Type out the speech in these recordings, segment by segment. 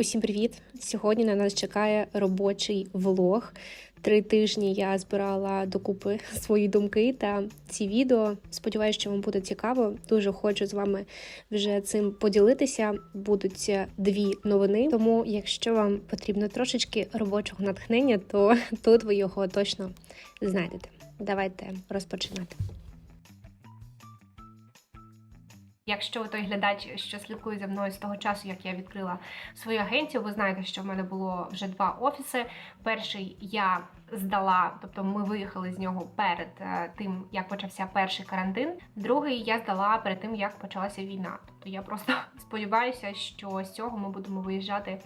Усім привіт! Сьогодні на нас чекає робочий влог. Три тижні я збирала докупи свої думки та ці відео. Сподіваюся, що вам буде цікаво. Дуже хочу з вами вже цим поділитися. Будуть дві новини. Тому, якщо вам потрібно трошечки робочого натхнення, то тут ви його точно знайдете. Давайте розпочинати. Якщо той глядач, що слідкує за мною з того часу, як я відкрила свою агенцію, ви знаєте, що в мене було вже два офіси. Перший я здала, тобто ми виїхали з нього перед е, тим, як почався перший карантин. Другий я здала перед тим, як почалася війна. Тобто я просто сподіваюся, що з цього ми будемо виїжджати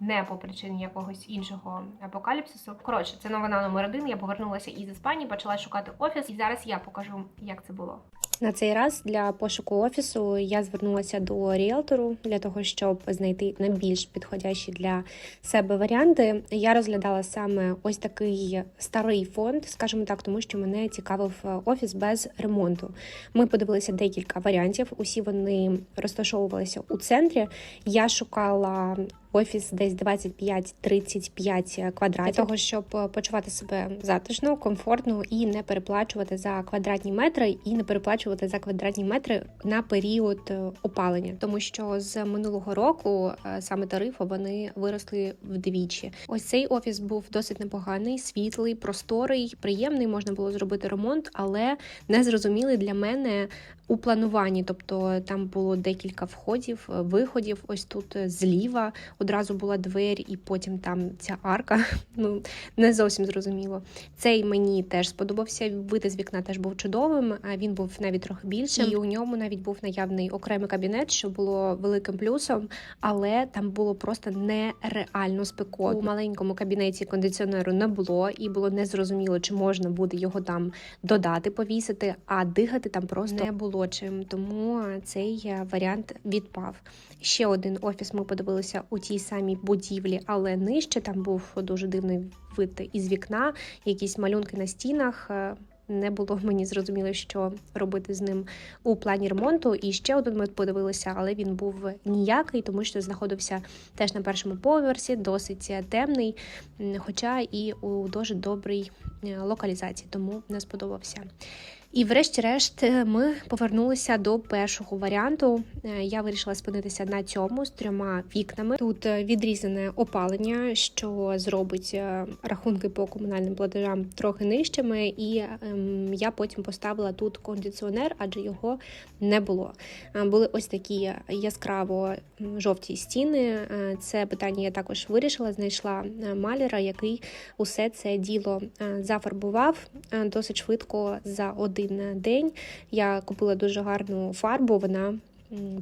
не по причині якогось іншого апокаліпсису. Коротше, це новина номер один. Я повернулася із Іспанії, почала шукати офіс, і зараз я покажу, як це було. На цей раз для пошуку офісу я звернулася до ріелтору для того, щоб знайти найбільш підходящі для себе варіанти. Я розглядала саме ось такий старий фонд, скажімо так, тому що мене цікавив офіс без ремонту. Ми подивилися декілька варіантів. Усі вони розташовувалися у центрі. Я шукала. Офіс десь 25-35 квадратів, для того, щоб почувати себе затишно, комфортно і не переплачувати за квадратні метри, і не переплачувати за квадратні метри на період е, опалення, тому що з минулого року е, саме тарифи вони виросли вдвічі. Ось цей офіс був досить непоганий, світлий, просторий, приємний. Можна було зробити ремонт, але не зрозумілий для мене у плануванні. Тобто там було декілька входів, е, виходів. Ось тут зліва одразу була двері, і потім там ця арка. Ну не зовсім зрозуміло. Цей мені теж сподобався. Вид з вікна теж був чудовим. А він був навіть трохи більшим. І у ньому навіть був наявний окремий кабінет, що було великим плюсом, але там було просто нереально спекотно. У маленькому кабінеті кондиціонеру не було, і було незрозуміло, чи можна буде його там додати, повісити, а дихати там просто не було чим. Тому цей варіант відпав. Ще один офіс ми подивилися у тій самій будівлі, але нижче там був дуже дивний вид із вікна, якісь малюнки на стінах. Не було мені зрозуміло, що робити з ним у плані ремонту. І ще один ми подивилися, але він був ніякий, тому що знаходився теж на першому поверсі, досить темний, хоча і у дуже добрій локалізації, тому не сподобався. І, врешті-решт, ми повернулися до першого варіанту. Я вирішила спинитися на цьому з трьома вікнами. Тут відрізане опалення, що зробить рахунки по комунальним платежам трохи нижчими, і я потім поставила тут кондиціонер, адже його не було. Були ось такі яскраво жовті стіни. Це питання я також вирішила. Знайшла маляра, який усе це діло зафарбував досить швидко за один один день. Я купила дуже гарну фарбу, вона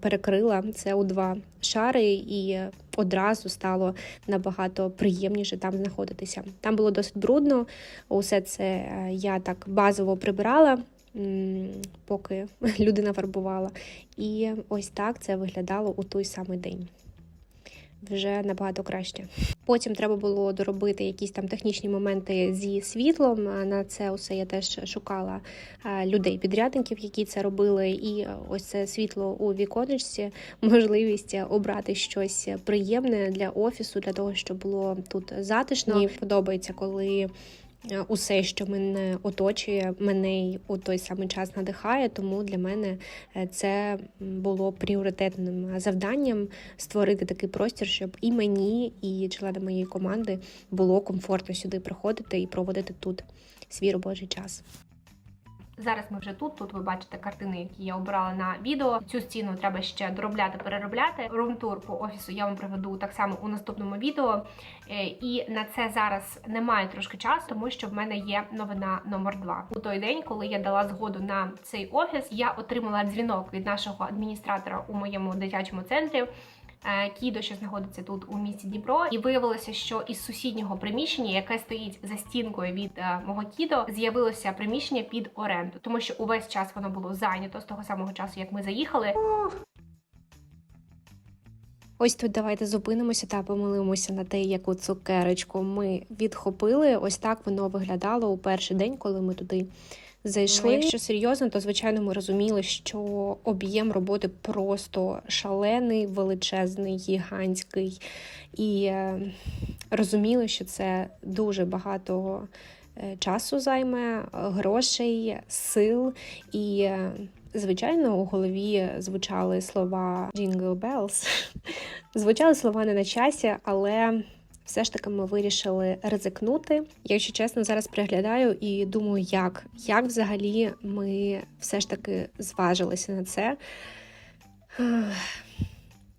перекрила це у два шари, і одразу стало набагато приємніше там знаходитися. Там було досить брудно, усе це я так базово прибирала. Поки людина фарбувала. І ось так це виглядало у той самий день. Вже набагато краще. Потім треба було доробити якісь там технічні моменти зі світлом. На це усе я теж шукала людей-підрядників, які це робили. І ось це світло у віконечці, можливість обрати щось приємне для офісу, для того, щоб було тут затишно. Мені подобається, коли. Усе, що мене оточує, мене у той самий час надихає, тому для мене це було пріоритетним завданням створити такий простір, щоб і мені, і членам моєї команди було комфортно сюди приходити і проводити тут свій робочий час. Зараз ми вже тут. Тут ви бачите картини, які я обрала на відео. Цю стіну треба ще доробляти, переробляти. Румтур по офісу я вам приведу так само у наступному відео. І на це зараз немає трошки часу, тому що в мене є новина номер 2 У той день, коли я дала згоду на цей офіс, я отримала дзвінок від нашого адміністратора у моєму дитячому центрі. Кідо, що знаходиться тут у місті Дніпро, і виявилося, що із сусіднього приміщення, яке стоїть за стінкою від мого кідо, з'явилося приміщення під оренду, тому що увесь час воно було зайнято з того самого часу, як ми заїхали. Ось тут давайте зупинимося та помилимося на те, яку цукерочку ми відхопили. Ось так воно виглядало у перший день, коли ми туди зайшли. Якщо серйозно, то звичайно ми розуміли, що об'єм роботи просто шалений, величезний, гігантський, і е, розуміли, що це дуже багато е, часу займе, грошей, сил і. е, Звичайно, у голові звучали слова Jingle Bells. Звучали слова не на часі, але все ж таки ми вирішили ризикнути. Якщо чесно, зараз приглядаю і думаю, як, як взагалі ми все ж таки зважилися на це.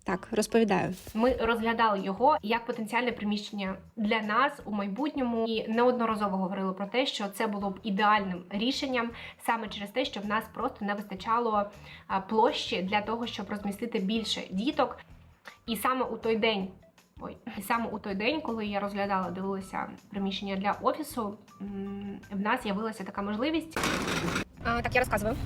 Так, розповідаю. Ми розглядали його як потенціальне приміщення для нас у майбутньому і неодноразово говорили про те, що це було б ідеальним рішенням саме через те, що в нас просто не вистачало площі для того, щоб розмістити більше діток. І саме у той день. Ой, і саме у той день, коли я розглядала, дивилася приміщення для офісу, в нас з'явилася така можливість. А, так, я рассказываю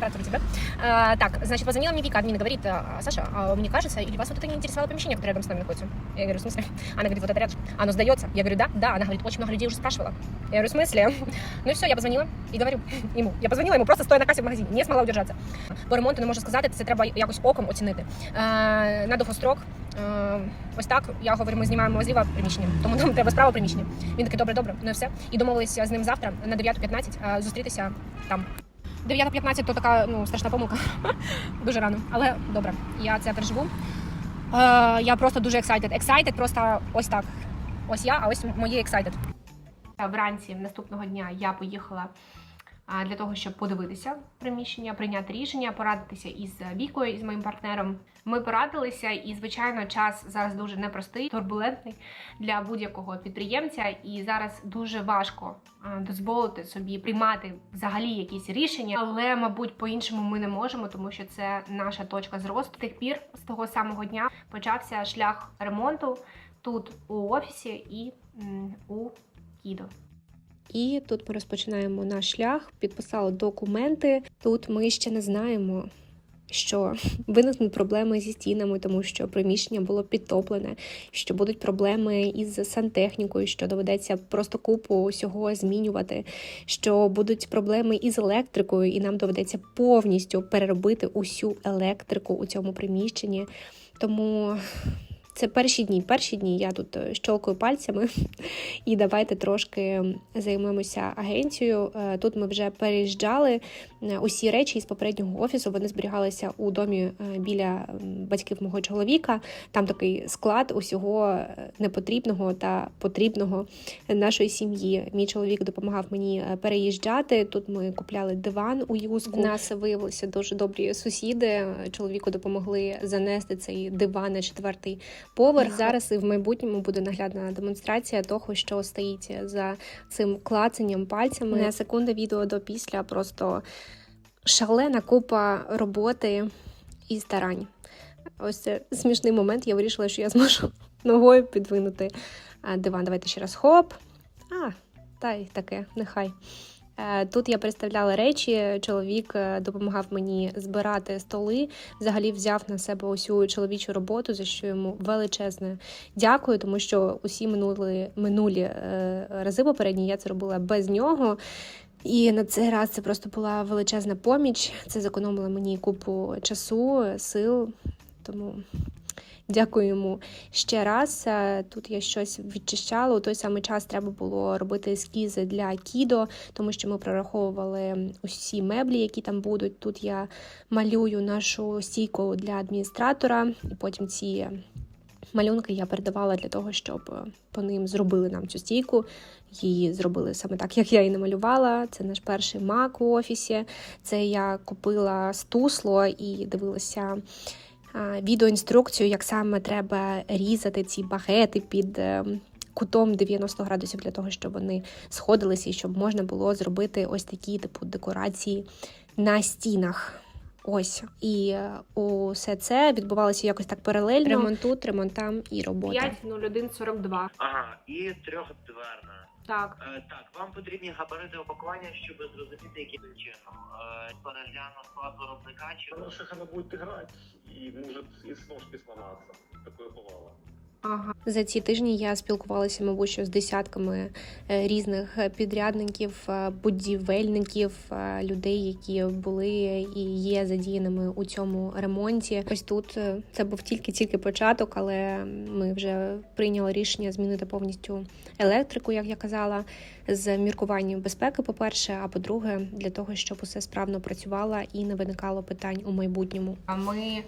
Про тебя. А, так, значит, позвонила мне Вика, админ, и говорит, «А, Саша, а мне кажется, или вас вот это не интересовало помещение, которое рядом с нами находится? Я говорю, в смысле? Она говорит, вот это рядом. Оно сдается. Я говорю, да, да. Она говорит, очень много людей уже спрашивала. Я говорю, в смысле? Ну и все, я позвонила і говорю йому. Я позвонила йому просто стоя на касі в магазині, не змогла удержатися. По ремонту не можу сказати, це треба якось оком оцінити. Е, на довгострок. Е, ось так, я говорю, ми знімаємо зліва приміщення, тому нам треба справа приміщення. Він такий, добре, добре, ну і все. І домовилися з ним завтра на 9.15 е, зустрітися там. 9.15 то така ну, страшна помилка. дуже рано. Але добре, я це переживу. Е, я просто дуже excited. Excited просто ось так. Ось я, а ось моє excited. Вранці наступного дня я поїхала для того, щоб подивитися приміщення, прийняти рішення, порадитися із Вікою, із моїм партнером. Ми порадилися, і звичайно, час зараз дуже непростий, турбулентний для будь-якого підприємця. І зараз дуже важко дозволити собі приймати взагалі якісь рішення, але, мабуть, по-іншому ми не можемо, тому що це наша точка зросту. Тих пір, з того самого дня, почався шлях ремонту тут у офісі і у Кідо. І тут ми розпочинаємо наш шлях, підписали документи. Тут ми ще не знаємо, що виникнуть проблеми зі стінами, тому що приміщення було підтоплене, що будуть проблеми із сантехнікою, що доведеться просто купу усього змінювати, що будуть проблеми із електрикою, і нам доведеться повністю переробити усю електрику у цьому приміщенні. Тому це перші дні. Перші дні я тут е, щолкаю пальцями, і давайте трошки займемося агенцією. Е, Тут ми вже переїжджали. Е, Усі речі із попереднього офісу вони зберігалися у домі біля батьків мого чоловіка. Там такий склад усього непотрібного та потрібного нашої сім'ї. Мій чоловік допомагав мені переїжджати. Тут ми купляли диван у юзку. У нас виявилися дуже добрі сусіди. Чоловіку допомогли занести цей диван на четвертий поверх. Зараз і в майбутньому буде наглядна демонстрація того, що стоїть за цим клацанням пальцями. Не секунда відео до після, просто шалена купа роботи і старань. Ось це смішний момент. Я вирішила, що я зможу ногою підвинути диван. Давайте ще раз хоп. А, та й таке, нехай. Е, Тут я представляла речі. Чоловік е, допомагав мені збирати столи. Взагалі взяв на себе усю чоловічу роботу, за що йому величезне дякую, тому що усі минули минулі е, рази попередні я це робила без нього. І на цей раз це просто була величезна поміч. Це зекономило мені купу часу, сил. Тому дякую йому ще раз. Е, Тут я щось відчищала. У той самий час треба було робити ескізи для кідо, тому що ми прораховували усі меблі, які там будуть. Тут я малюю нашу стійку для адміністратора, і потім ці малюнки я передавала для того, щоб е, по ним зробили нам цю стійку. Її зробили саме так, як я її намалювала. Це наш перший мак у офісі. Це я купила стусло і дивилася відеоінструкцію, як саме треба різати ці багети під е, кутом 90 градусів для того, щоб вони сходилися і щоб можна було зробити ось такі типу декорації на стінах. Ось і е, усе це відбувалося якось так паралельно. Ремонт тут, ремонт там і робота. 50142. Ага, і трьохдверна. Так. Е, так, вам потрібні габарити опакування, щоб зрозуміти, яким чином. Е, перегляну склад виробника чи Она хана она будет играть и может и с ножки сломаться. Такое бывало. Ага. За ці тижні я спілкувалася, мабуть, що з десятками е, різних підрядників, е, будівельників, е, людей, які були і є задіяними у цьому ремонті. Ось тут це був тільки-тільки початок, але ми вже прийняли рішення змінити повністю електрику, як я казала, з міркуванням безпеки, по-перше, а по-друге, для того, щоб усе справно працювало і не виникало питань у майбутньому. А Ми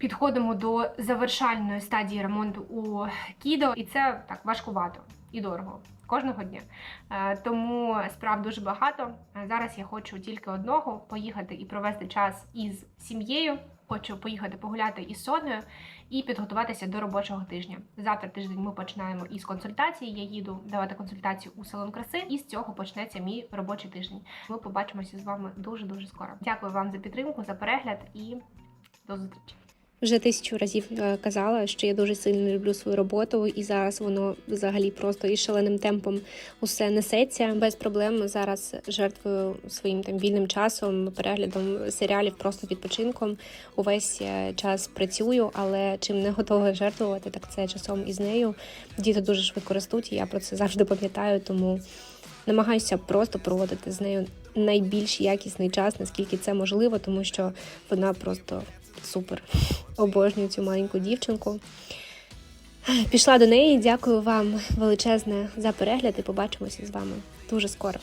підходимо до завершальної стадії ремонту у Кідо, і це так важкувато і дорого. Кожного дня. Е, Тому справ дуже багато. Е, Зараз я хочу тільки одного поїхати і провести час із сім'єю. Хочу поїхати погуляти із соною і підготуватися до робочого тижня. Завтра тиждень ми починаємо із консультації. Я їду давати консультацію у салон краси, і з цього почнеться мій робочий тиждень. Ми побачимося з вами дуже дуже скоро. Дякую вам за підтримку, за перегляд і до зустрічі. Вже тисячу разів е, казала, що я дуже сильно люблю свою роботу, і зараз воно взагалі просто із шаленим темпом усе несеться без проблем. Зараз жертвую своїм там вільним часом, переглядом серіалів, просто відпочинком. Увесь е, час працюю, але чим не готова жертвувати, так це часом із нею. Діти дуже швидко ростуть, і я про це завжди пам'ятаю, тому намагаюся просто проводити з нею найбільш якісний час, наскільки це можливо, тому що вона просто супер. Обожнюю цю маленьку дівчинку. Пішла до неї. Дякую вам величезне за перегляд і побачимося з вами дуже скоро.